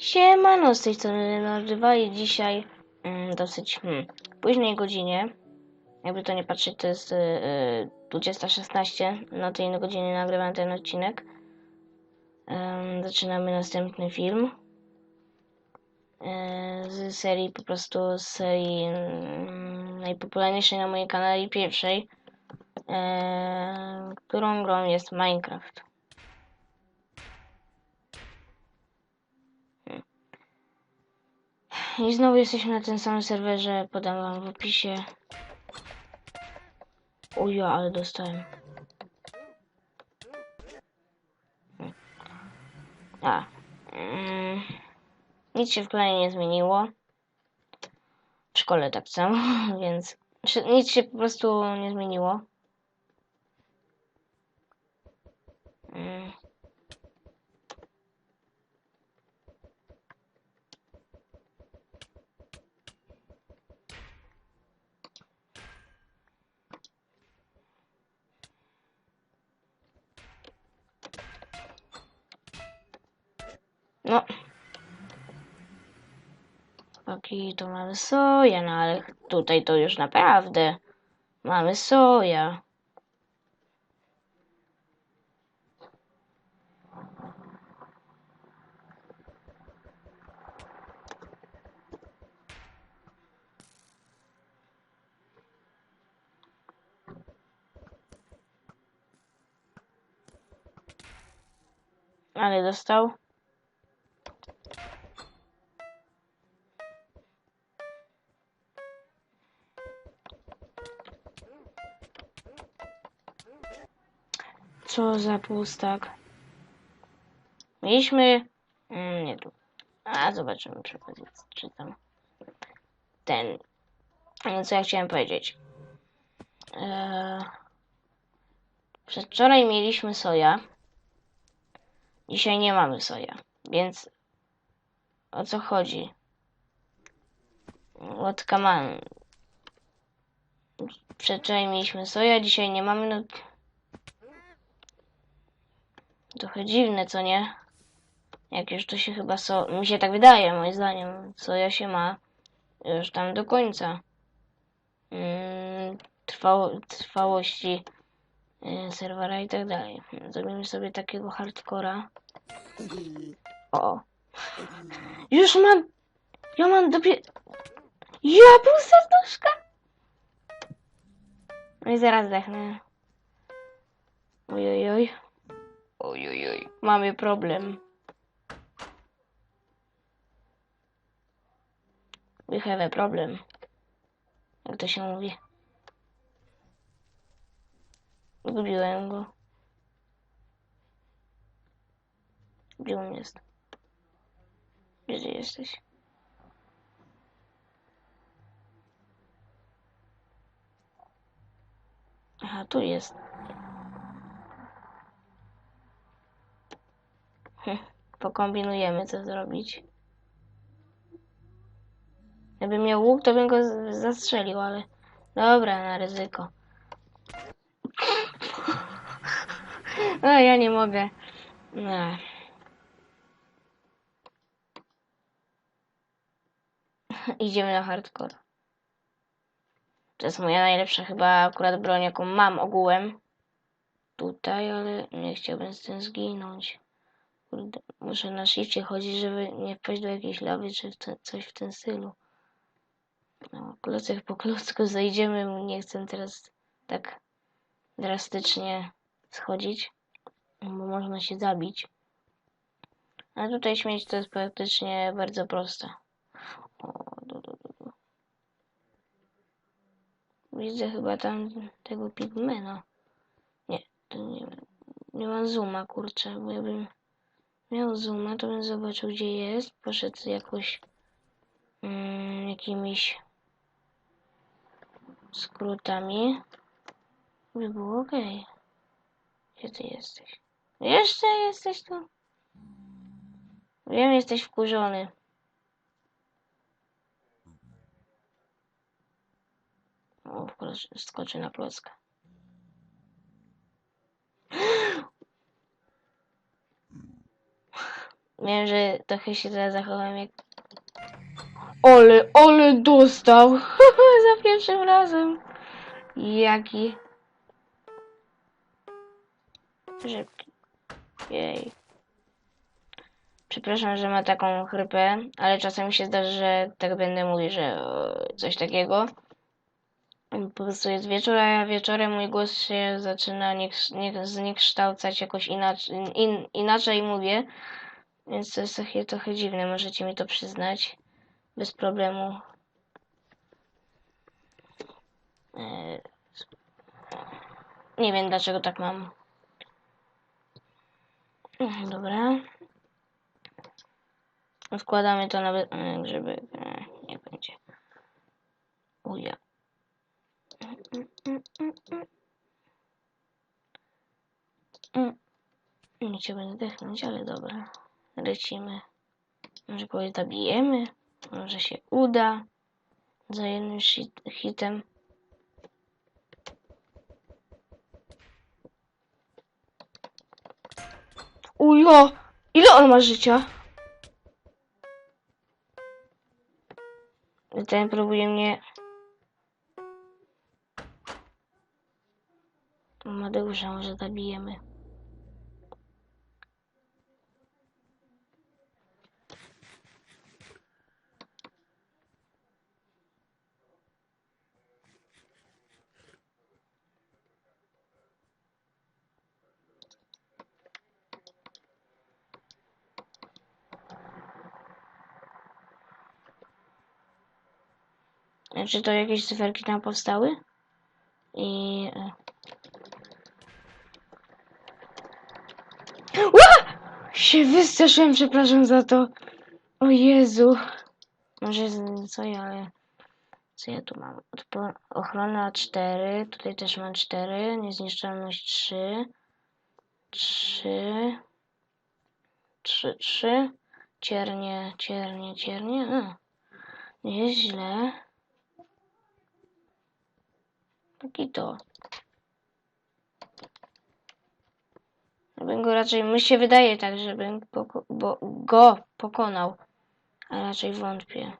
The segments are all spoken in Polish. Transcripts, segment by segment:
Siemano, z tej strony i dzisiaj mm, dosyć hmm, późnej godzinie, jakby to nie patrzeć, to jest y, y, 20.16, na tej godzinie nagrywam ten odcinek. Zaczynamy następny film e, z serii, po prostu z serii mm, najpopularniejszej na moim kanale, pierwszej, e, którą grą jest Minecraft. I znowu jesteśmy na tym samym serwerze, podam wam w opisie. Ujo, ale dostałem. A. Mm, nic się w planie nie zmieniło. W szkole tak samo, więc nic się po prostu nie zmieniło. Mm. No. Chłopaki, to mamy soja, no ale tutaj to już naprawdę mamy soja. Ale dostał. Co za pustak. Mieliśmy... Mm, nie tu. A, zobaczymy przy czy tam... Ten... No, co ja chciałem powiedzieć. Eee... Przedwczoraj mieliśmy soja. Dzisiaj nie mamy soja. Więc... O co chodzi? What come on. Przedwczoraj mieliśmy soja, dzisiaj nie mamy, no... Trochę dziwne, co nie? Jak już to się chyba so... Mi się tak wydaje, moim zdaniem. Co ja się ma już tam do końca. Mm, trwało, trwałości y, serwera i tak dalej. Zrobimy sobie takiego hardcora. O. Już mam... Ja mam dopiero... Ja pół serduszka! No i zaraz zdechnę. Ojojoj. Oj. Oj, oj, oj. Mamy problem. We have a problem. Jak to się mówi? Zgubiłem go. Gdzie on jest? Gdzie jesteś? Aha, tu jest. Pokombinujemy, co zrobić. Gdybym miał łuk, to bym go zastrzelił, ale... Dobra, na ryzyko. O, ja nie mogę. No. Idziemy na hardcore. To jest moja najlepsza chyba akurat broń, jaką mam ogółem. Tutaj, ale nie chciałbym z tym zginąć. Kurde, muszę na shifcie chodzić, żeby nie wpaść do jakiejś lawy, czy coś w tym stylu. No, klocek po klocku zejdziemy. Nie chcę teraz tak drastycznie schodzić, bo można się zabić. A tutaj śmieć to jest praktycznie bardzo proste. O. Widzę chyba tam tego pigmena. Nie, to nie, nie mam zooma, kurczę, bo ja bym miał zooma, to bym zobaczył gdzie jest, poszedł jakoś mm, jakimiś skrótami, by było ok. Gdzie ty jesteś? Jeszcze jesteś tu? Wiem, jesteś wkurzony. O, skoczy na klocka. Wiem, że trochę się teraz zachowałem jak... Ole, ole dostał! Za pierwszym razem. Jaki... Szybki. Jej. Przepraszam, że ma taką chrypę, ale czasami się zdarzy, że tak będę mówił, że e, coś takiego. Po prostu jest wieczór, a wieczorem mój głos się zaczyna nie, nie, zniekształcać jakoś inaczej, in, inaczej mówię. Więc to jest trochę, dziwne, możecie mi to przyznać. Bez problemu. E, Nie wiem dlaczego tak mam. Mhm, Dobra. Wkładamy to nawet, e, żeby e, nie będzie. Uja. Nie chciałbym zdechnąć, ale dobra. Lecimy. Może kogoś zabijemy? Może się uda. Za jednym shit, hitem. Ujo! Ile on ma życia? Ten próbuje mnie... Amadeusza może zabijemy. Czy to jakieś cyferki tam powstały? I... e. Ła! Się wystraszyłem, przepraszam za to. O Jezu. Może co ja, ale... Co ja tu mam? Odpo- Ochrona 4, tutaj też mam 4, niezniszczalność 3, 3, 3, 3, ciernie, ciernie, ciernie, a, nieźle. Taki to. Ja bym go raczej, mi się wydaje tak, żebym poko- go pokonał, a raczej wątpię.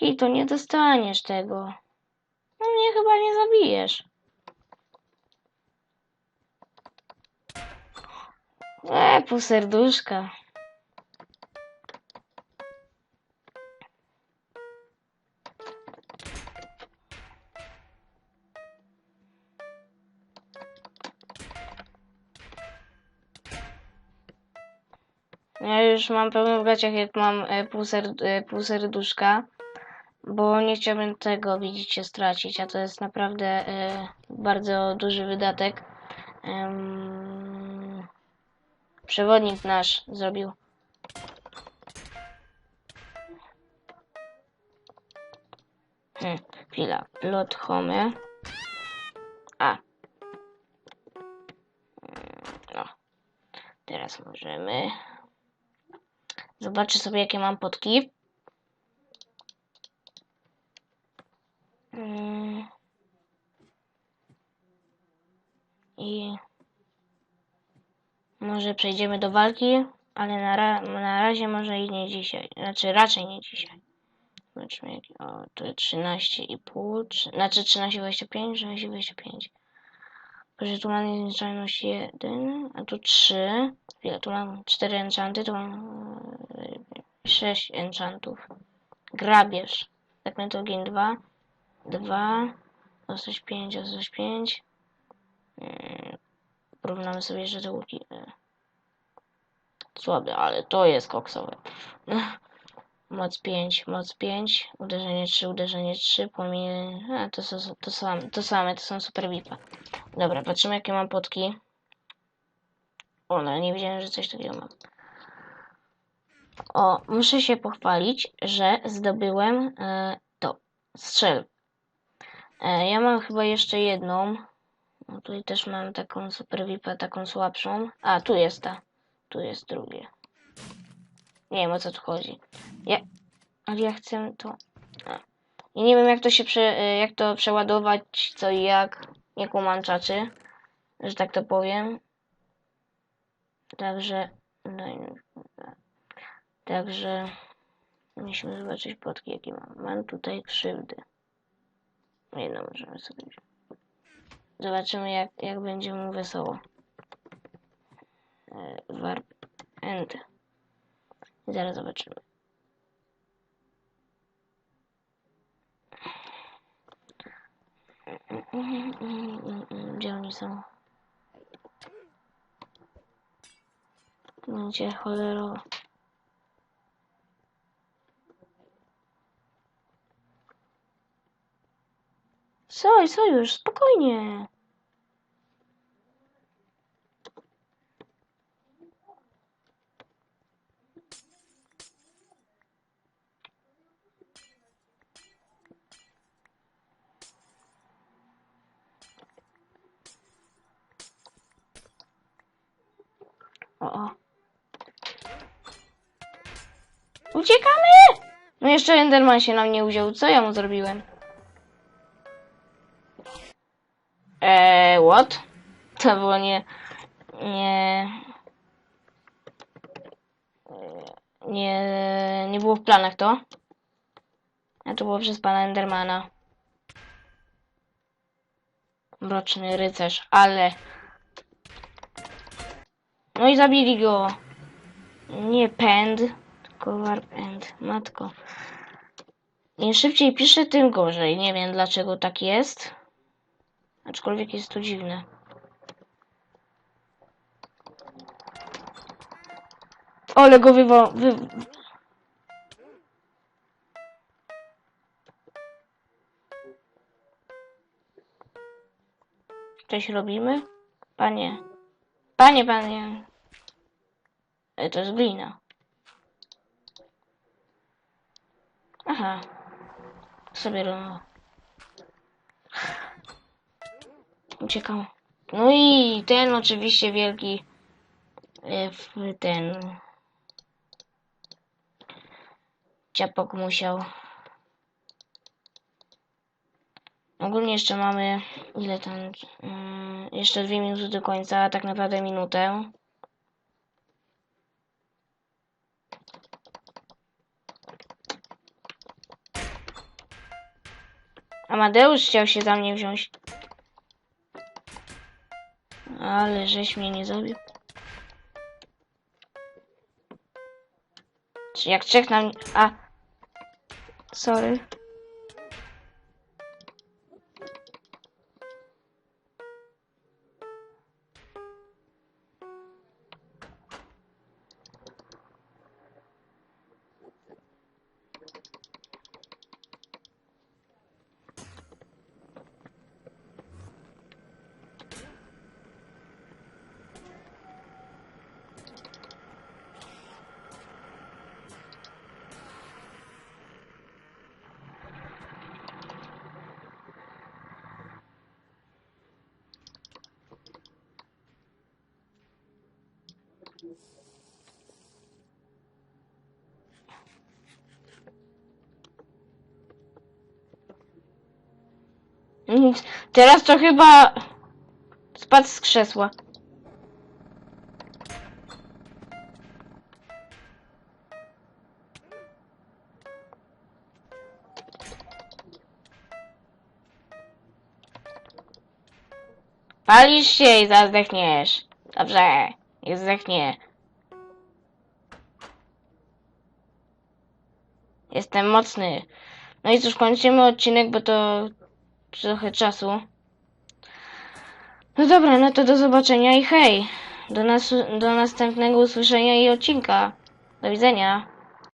Baki, to nie dostaniesz tego. No mnie chyba nie zabijesz. E, pół serduszka. Ja już mam pełno w gaciach, jak mam e, pół, ser, e, pół serduszka, bo nie chciałbym tego, widzicie, stracić, a to jest naprawdę e, bardzo duży wydatek. Przewodnik nasz zrobił. Hmm, chwila, plot home. A. No. Teraz możemy. Zobaczę sobie, jakie mam potki. I może przejdziemy do walki, ale na, ra na razie może i nie dzisiaj. Znaczy raczej nie dzisiaj. Zobaczmy. O, tu jest 13,5. trzy- Znaczy 13,25, 13,25. Że tu mam niezniszczalność 1, a tu 3. Chwila, tu mam 4 enchanty, tu mam 6 enchantów. Grabież. Tak to gień 2. 2. Ostrość 5, ostrość 5. Yy, Porównamy sobie jeszcze te łuki. Yy. Słabe, ale to jest koksowe. Moc 5, moc 5, uderzenie 3, uderzenie 3, płomienie. A, to, są, to, same, to same, to są super VIPy. Dobra, patrzymy jakie mam potki. O, no nie wiedziałem, że coś takiego mam. O, muszę się pochwalić, że zdobyłem e, to, strzel. E, ja mam chyba jeszcze jedną. No tutaj też mam taką super VIPę, taką słabszą. A, tu jest ta. Tu jest drugie. Nie wiem o co tu chodzi. Ja, ale ja chcę to. A. Nie wiem jak to się prze, e, jak to przeładować, co i jak. Kumam czaczy, że tak to powiem. Także. mi- Także. Musimy zobaczyć podki jakie mam. Mam tutaj krzywdy. Jedno możemy sobie. Zobaczymy jak, jak będzie mu wesoło. E, Warp end. Zaraz zobaczymy. Gdzie oni są? Będzie cholerowo. Soj, sojusz, spokojnie. O. Uciekamy! No jeszcze Enderman się na mnie uziął. Co ja mu zrobiłem? Eee, what? To było nie... Nie... Nie... Nie było w planach to. A to było przez pana Endermana. Mroczny rycerz, ale... No i zabili go. Nie pęd, tylko warp end. Matko. Im szybciej piszę, tym gorzej. Nie wiem dlaczego tak jest. Aczkolwiek jest to dziwne. Ole go wywo... Wy... Coś robimy? Panie. Panie, panie. E, To jest glina. Aha. Sobie robię. Uciekał. No i ten oczywiście wielki e, ten ciapok musiał. Ogólnie jeszcze mamy ile tam mm, jeszcze dwie minuty do końca, a tak naprawdę minutę. Amadeusz chciał się za mnie wziąć. Ale żeś mnie nie zabił. Jak trzech na mnie... A! Sorry. Teraz to chyba spadł z krzesła. Palisz się i zaraz zdechniesz. Dobrze, nie zdechnie. Jestem mocny. No i cóż, kończymy odcinek, bo to trochę czasu. No dobra, no to do zobaczenia i hej. Do, nas, do następnego usłyszenia i odcinka. Do widzenia.